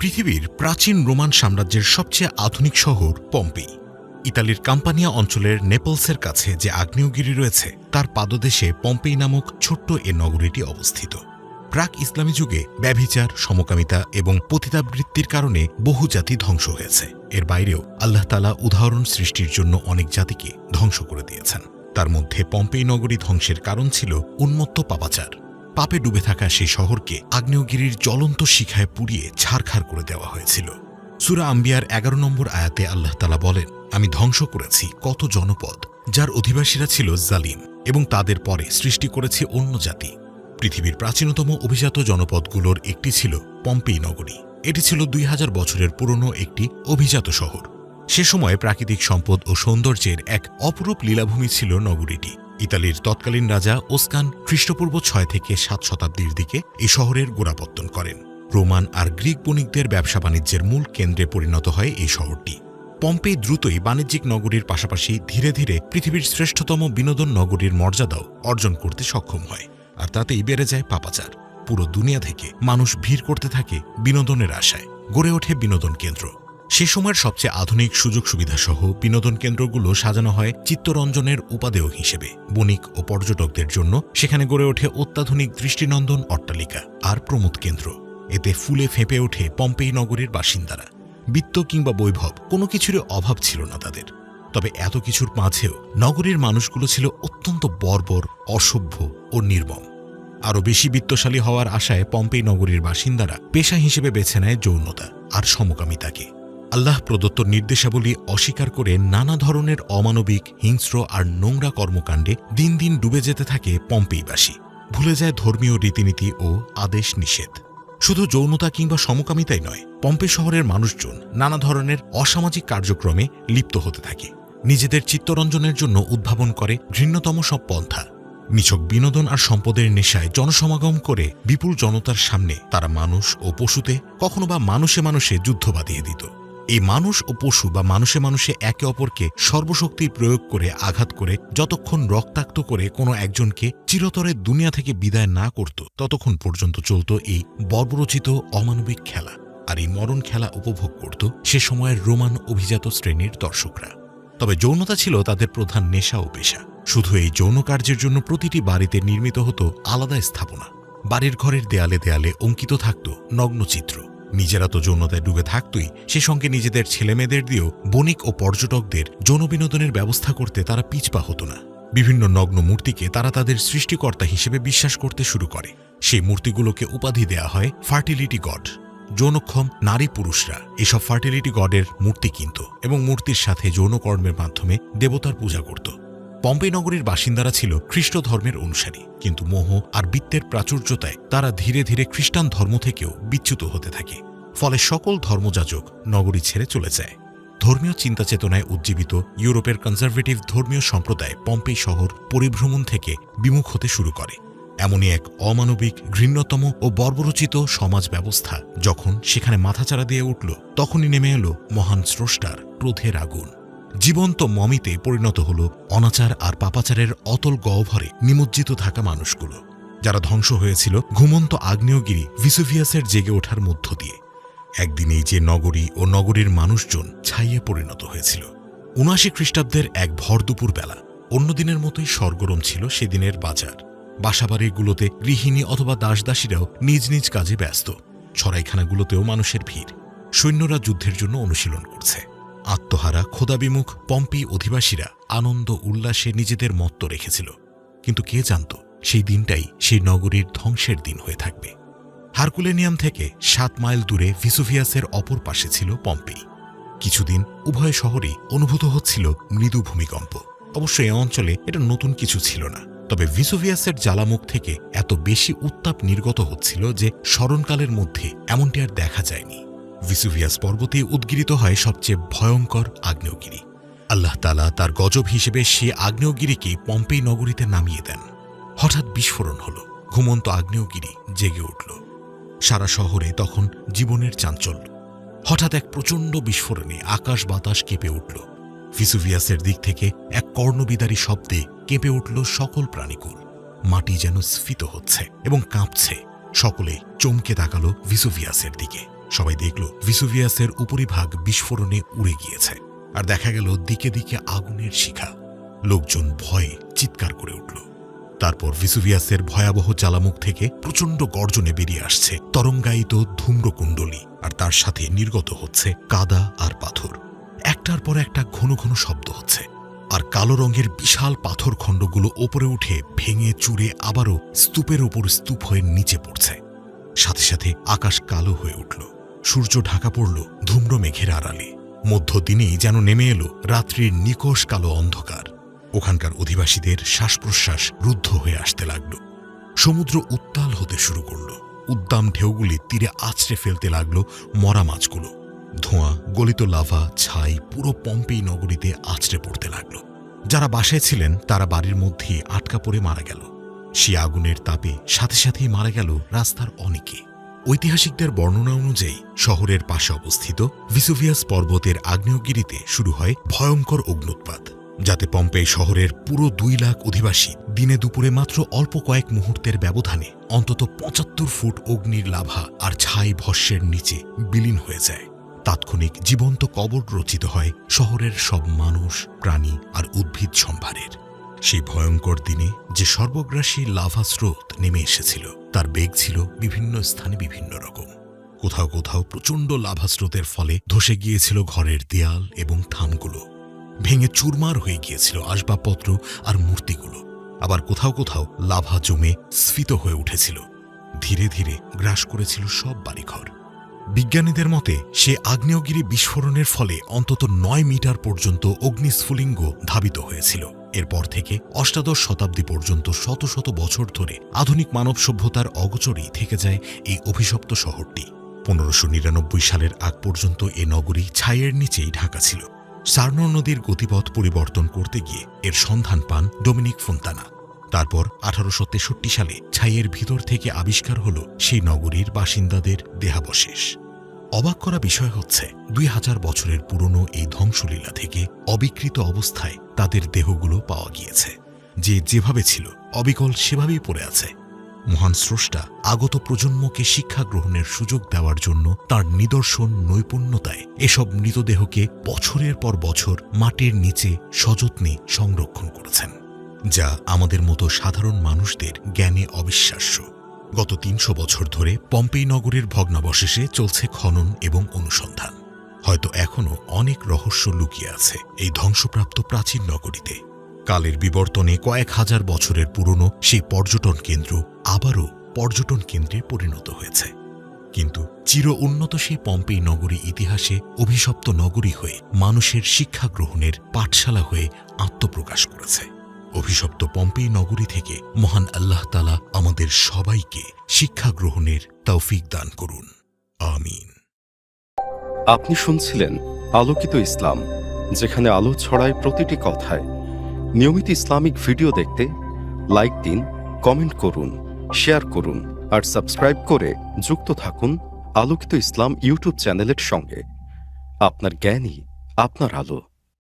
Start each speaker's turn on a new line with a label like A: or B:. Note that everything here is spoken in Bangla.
A: পৃথিবীর প্রাচীন রোমান সাম্রাজ্যের সবচেয়ে আধুনিক শহর পম্পি। ইতালির কাম্পানিয়া অঞ্চলের নেপলসের কাছে যে আগ্নেয়গিরি রয়েছে, তার পাদদেশে পম্পেই নামক ছোট্ট এ নগরীটি অবস্থিত। প্রাক ইসলামী যুগে ব্যভিচার, সমকামিতা এবং পতিতাবৃত্তির কারণে বহু জাতি ধ্বংস হয়েছে। এর বাইরেও আল্লাহ তালা উদাহরণ সৃষ্টির জন্য অনেক জাতিকে ধ্বংস করে দিয়েছেন। তার মধ্যে পম্পেই নগরী ধ্বংসের কারণ ছিল উন্মত্ত পাপাচার। পাপে ডুবে থাকা সেই শহরকে আগ্নেয়গিরির জ্বলন্ত শিখায় পুড়িয়ে ছারখার করে দেওয়া হয়েছিল। সুরা আম্বিয়ার এগারো নম্বর আয়াতে আল্লাহ তালা বলেন, আমি ধ্বংস করেছি কত জনপদ যার অধিবাসীরা ছিল জালিম এবং তাদের পরে সৃষ্টি করেছে অন্য জাতি। পৃথিবীর প্রাচীনতম অভিজাত জনপদগুলোর একটি ছিল পম্পেই নগরী। এটি ছিল দুই হাজার বছরের পুরনো একটি অভিজাত শহর। সে সময় প্রাকৃতিক সম্পদ ও সৌন্দর্যের এক অপরূপ লীলাভূমি ছিল নগরীটি। ইতালির তৎকালীন রাজা ওস্কান খ্রিস্টপূর্ব ছয় থেকে সাত শতাব্দীর দিকে এই শহরের গোড়াপত্তন করেন। রোমান আর গ্রিক বণিকদের ব্যবসা বাণিজ্যের মূল কেন্দ্রে পরিণত হয় এই শহরটি। পম্পেই দ্রুতই বাণিজ্যিক নগরীর পাশাপাশি ধীরে ধীরে পৃথিবীর শ্রেষ্ঠতম বিনোদন নগরীর মর্যাদাও অর্জন করতে সক্ষম হয়, আর তাতেই বেড়ে যায় পাপাচার। পুরো দুনিয়া থেকে মানুষ ভিড় করতে থাকে বিনোদনের আশায়। গড়ে ওঠে বিনোদন কেন্দ্র। সে সময়ের সবচেয়ে আধুনিক সুযোগ সুবিধাসহ বিনোদন কেন্দ্রগুলো সাজানো হয় চিত্তরঞ্জনের উপাদেয় হিসেবে। বণিক ও পর্যটকদের জন্য সেখানে গড়ে ওঠে অত্যাধুনিক দৃষ্টিনন্দন অট্টালিকা আর প্রমোদ কেন্দ্র। এতে ফুলে ফেঁপে ওঠে পম্পেই নগরীর বাসিন্দারা। বিত্ত কিংবা বৈভব কোনো কিছুরই অভাব ছিল না তাদের। তবে এত কিছুর মাঝেও নগরীর মানুষগুলো ছিল অত্যন্ত বর্বর, অসভ্য ও নির্মম। আরও বেশি বিত্তশালী হওয়ার আশায় পম্পেই নগরীর বাসিন্দারা পেশা হিসেবে বেছে নেয় যৌনতা আর সমকামিতাকে। আল্লাহ প্রদত্ত নির্দেশাবলী অস্বীকার করে নানা ধরনের অমানবিক, হিংস্র আর নোংরা কর্মকাণ্ডে দিন দিন ডুবে যেতে থাকে পম্পেইবাসী। ভুলে যায় ধর্মীয় রীতিনীতি ও আদেশ নিষেধ। শুধু যৌনতা কিংবা সমকামিতাই নয়, পম্পে শহরের মানুষজন নানা ধরনের অসামাজিক কার্যক্রমে লিপ্ত হতে থাকে। নিজেদের চিত্তরঞ্জনের জন্য উদ্ভাবন করে ঘৃণ্যতম সব পন্থা। নিছক বিনোদন আর সম্পদের নেশায় জনসমাগম করে বিপুল জনতার সামনে তারা মানুষ ও পশুতে কখনো বা মানুষে মানুষে যুদ্ধ বাঁধিয়ে দিত। এই মানুষ ও পশু বা মানুষে মানুষে একে অপরকে সর্বশক্তি প্রয়োগ করে আঘাত করে যতক্ষণ রক্তাক্ত করে কোনো একজনকে চিরতরে দুনিয়া থেকে বিদায় না করত, ততক্ষণ পর্যন্ত চলত এই বর্বরচিত অমানবিক খেলা। আর এই মরণ খেলা উপভোগ করত সে সময়ের রোমান অভিজাত শ্রেণির দর্শকরা। তবে যৌনতা ছিল তাদের প্রধান নেশা ও পেশা। শুধু এই যৌন কার্যের জন্য প্রতিটি বাড়িতে নির্মিত হতো আলাদা স্থাপনা। বাড়ির ঘরের দেয়ালে দেয়ালে অঙ্কিত থাকত নগ্নচিত্র। নিজেরা তো যৌনতায় ডুবে থাকতই, সে সঙ্গে নিজেদের ছেলেমেয়েদের দিয়েও বণিক ও পর্যটকদের যৌন বিনোদনের ব্যবস্থা করতে তারা পিছপা হতো না। বিভিন্ন নগ্ন মূর্তিকে তারা তাদের সৃষ্টিকর্তা হিসেবে বিশ্বাস করতে শুরু করে। সেই মূর্তিগুলোকে উপাধি দেয়া হয় ফার্টিলিটি গড। যৌনক্ষম নারী পুরুষরা এসব ফার্টিলিটি গডের মূর্তি কিনত এবং মূর্তির সাথে যৌনকর্মের মাধ্যমে দেবতার পূজা করত। পম্পে নগরীর বাসিন্দারা ছিল খ্রিস্ট ধর্মের অনুসারী, কিন্তু মোহ আর বিত্তের প্রাচুর্যতায় তারা ধীরে ধীরে খ্রিস্টান ধর্ম থেকেও বিচ্যুত হতে থাকে। ফলে সকল ধর্মযাজক নগরী ছেড়ে চলে যায়। ধর্মীয় চিন্তা চেতনায় উজ্জীবিত ইউরোপের কনজারভেটিভ ধর্মীয় সম্প্রদায় পম্পেই শহর পরিভ্রমণ থেকে বিমুখ হতে শুরু করে। এমনই এক অমানবিক, ঘৃণ্যতম ও বর্বরচিত সমাজ ব্যবস্থা যখন সেখানে মাথাচাড়া দিয়ে উঠল, তখনই নেমে এলো মহান স্রষ্টার, ক্রোধের আগুন। জীবন্ত মমিতে পরিণত হল অনাচার আর পাপাচারের অতল গহ্বরে নিমজ্জিত থাকা মানুষগুলো, যারা ধ্বংস হয়েছিল ঘুমন্ত আগ্নেয়গিরি ভিসুভিয়াসের জেগে ওঠার মধ্য দিয়ে। একদিনেই যে নগরী ও নগরীর মানুষজন ছাইয়ে পরিণত হয়েছিল। উনআশি খ্রিস্টাব্দের এক ভর দুপুর বেলা অন্য দিনের মতোই সরগরম ছিল সেদিনের বাজার। বাসাবাড়িগুলোতে গৃহিণী অথবা দাসদাসীরাও নিজ নিজ কাজে ব্যস্ত, ছড়াইখানাগুলোতেও মানুষের ভিড়। সৈন্যরা যুদ্ধের জন্য অনুশীলন করছে। আত্মহারা খোদাবিমুখ পম্পি অধিবাসীরা আনন্দ, উল্লাসে নিজেদের মত্ত রেখেছিল। কিন্তু কে জানত, সেই দিনটাই সেই নগরীর ধ্বংসের দিন হয়ে থাকবে। হারকুলেনিয়াম থেকে সাত মাইল দূরে ভিসুভিয়াসের অপর পাশে ছিল পম্পি। কিছুদিন উভয় শহরেই অনুভূত হচ্ছিল মৃদু ভূমিকম্প। অবশ্য এ অঞ্চলে এটা নতুন কিছু ছিল না। তবে ভিসুভিয়াসের জ্বালামুখ থেকে এত বেশি উত্তাপ নির্গত হচ্ছিল যে স্মরণকালের মধ্যে এমনটি আর দেখা যায়নি। ভিসুভিয়াস পর্বতে উদ্গিরিত হয় সবচেয়ে ভয়ঙ্কর আগ্নেয়গিরি। আল্লাহ তালা তার গজব হিসেবে সে আগ্নেয়গিরিকে পম্পেই নগরীতে নামিয়ে দেন। হঠাৎ বিস্ফোরণ হল। ঘুমন্ত আগ্নেয়গিরি জেগে উঠল। সারা শহরে তখন জীবনের চাঞ্চল্য। হঠাৎ এক প্রচণ্ড বিস্ফোরণে আকাশ বাতাস কেঁপে উঠল। ভিসুভিয়াসের দিক থেকে এক কর্ণবিদারী শব্দে কেঁপে উঠল সকল প্রাণীকুল। মাটি যেন স্ফীত হচ্ছে এবং কাঁপছে। সকলে চমকে তাকালো ভিসুভিয়াসের দিকে। সবাই দেখল, ভিসুভিয়াসের উপরিভাগ বিস্ফোরণে উড়ে গিয়েছে। আর দেখা গেল দিকে দিকে আগুনের শিখা। লোকজন ভয়ে চিৎকার করে উঠল। তারপর ভিসুভিয়াসের ভয়াবহ জ্বালামুখ থেকে প্রচণ্ড গর্জনে বেরিয়ে আসছে তরঙ্গায়িত ধূম্রকুণ্ডলী, আর তার সাথে নির্গত হচ্ছে কাদা আর পাথর। একটার পর একটা ঘন ঘন শব্দ হচ্ছে, আর কালো রঙের বিশাল পাথর খণ্ডগুলো ওপরে উঠে ভেঙে চুরে আবারও স্তূপের ওপর স্তূপ হয়ে নিচে পড়ছে। সাথে সাথে আকাশ কালো হয়ে উঠল। সূর্য ঢাকা পড়ল ধূম্র মেঘের আড়ালে। মধ্যদিনেই যেন নেমে এলো রাত্রির নিকষ কালো অন্ধকার। ওখানকার অধিবাসীদের শ্বাস প্রশ্বাস রুদ্ধ হয়ে আসতে লাগল। সমুদ্র উত্তাল হতে শুরু করল। উদ্দাম ঢেউগুলি তীরে আছড়ে ফেলতে লাগল মরা মাছগুলো। ধোঁয়া, গলিত লাভা, ছাই পুরো পম্পেই নগরীতে আছড়ে পড়তে লাগল। যারা বাসায় ছিলেন, তারা বাড়ির মধ্যে আটকা পড়ে মারা গেল। সে আগুনের তাপে সাথে সাথেই মারা গেল রাস্তার অনেকে। ঐতিহাসিকদের বর্ণনা অনুযায়ী শহরের পাশে অবস্থিত ভিসুভিয়াস পর্বতের আগ্নেয়গিরিতে শুরু হয় ভয়ঙ্কর অগ্নুৎপাত, যাতে পম্পে শহরের পুরো দুই লাখ অধিবাসী দিনে দুপুরে মাত্র অল্প কয়েক মুহূর্তের ব্যবধানে অন্তত পঁচাত্তর ফুট অগ্নির লাভা আর ছাই ভস্যের নিচে বিলীন হয়ে যায়। তাৎক্ষণিক জীবন্ত কবর রচিত হয় শহরের সব মানুষ, প্রাণী আর উদ্ভিদ সম্ভারের। সেই ভয়ঙ্কর দিনে যে সর্বগ্রাসী লাভা স্রোত নেমে এসেছিল, তার বেগ ছিল বিভিন্ন স্থানে বিভিন্ন রকম। কোথাও কোথাও প্রচণ্ড লাভা স্রোতের ফলে ধসে গিয়েছিল ঘরের দেয়াল এবং থানগুলো। ভেঙে চুরমার হয়ে গিয়েছিল আসবাবপত্র আর মূর্তিগুলো। আবার কোথাও কোথাও লাভা জমে স্ফীত হয়ে উঠেছিল। ধীরে ধীরে গ্রাস করেছিল সব বাড়িঘর। বিজ্ঞানীদের মতে, সে আগ্নেয়গিরি বিস্ফোরণের ফলে অন্তত নয় মিটার পর্যন্ত অগ্নিস্ফুলিঙ্গ ধাবিত হয়েছিল। এরপর থেকে অষ্টাদশ শতাব্দী পর্যন্ত শত শত বছর ধরে আধুনিক মানব সভ্যতার অগোচরেই থেকে যায় এই অভিশপ্ত শহরটি। পনেরোশো নিরানব্বই সালের আগ পর্যন্ত এ নগরী ছাইয়ের নিচেই ঢাকা ছিল। সার্নো নদীর গতিপথ পরিবর্তন করতে গিয়ে এর সন্ধান পান ডোমিনিক ফোন্তানা। তারপর আঠারোশো তেষট্টি সালে ছাইয়ের ভিতর থেকে আবিষ্কার হল সেই নগরীর বাসিন্দাদের দেহাবশেষ। অবাক করা বিষয় হচ্ছে, দুই হাজার বছরের পুরনো এই ধ্বংসলীলা থেকে অবিকৃত অবস্থায় তাদের দেহগুলো পাওয়া গিয়েছে। যে যেভাবে ছিল, অবিকল সেভাবেই পড়ে আছে। মহান স্রষ্টা আগত প্রজন্মকে শিক্ষা গ্রহণের সুযোগ দেওয়ার জন্য তার নিদর্শন নৈপুণ্যতায় এসব মৃতদেহকে বছরের পর বছর মাটির নিচে সযত্নে সংরক্ষণ করেছেন, যা আমাদের মতো সাধারণ মানুষদের জ্ঞানে অবিশ্বাস্য। গত তিনশো বছর ধরে পম্পেই নগরীর ভগ্নাবশেষে চলছে খনন এবং অনুসন্ধান। হয়তো এখনও অনেক রহস্য লুকিয়ে আছে এই ধ্বংসপ্রাপ্ত প্রাচীন নগরীতে। কালের বিবর্তনে কয়েক হাজার বছরের পুরনো সেই পর্যটন কেন্দ্র আবারও পর্যটন কেন্দ্রে পরিণত হয়েছে। কিন্তু চির উন্নত সেই পম্পেই নগরী ইতিহাসে অভিশপ্ত নগরী হয়ে মানুষের শিক্ষা গ্রহণের পাঠশালা হয়ে আত্মপ্রকাশ করেছে। অভিশপ্ত পম্পেই নগরী থেকে মহান আল্লাহ তালা আমাদের সবাইকে শিক্ষা গ্রহণের তৌফিক দান করুন। আমিন।
B: আপনি শুনছিলেন আলোকিত ইসলাম, যেখানে আলো ছড়ায় প্রতিটি কথায়। নিয়মিত ইসলামিক ভিডিও দেখতে লাইক দিন, কমেন্ট করুন, শেয়ার করুন, আর সাবস্ক্রাইব করে যুক্ত থাকুন আলোকিত ইসলাম ইউটিউব চ্যানেলের সঙ্গে। আপনার জ্ঞানই আপনার আলো।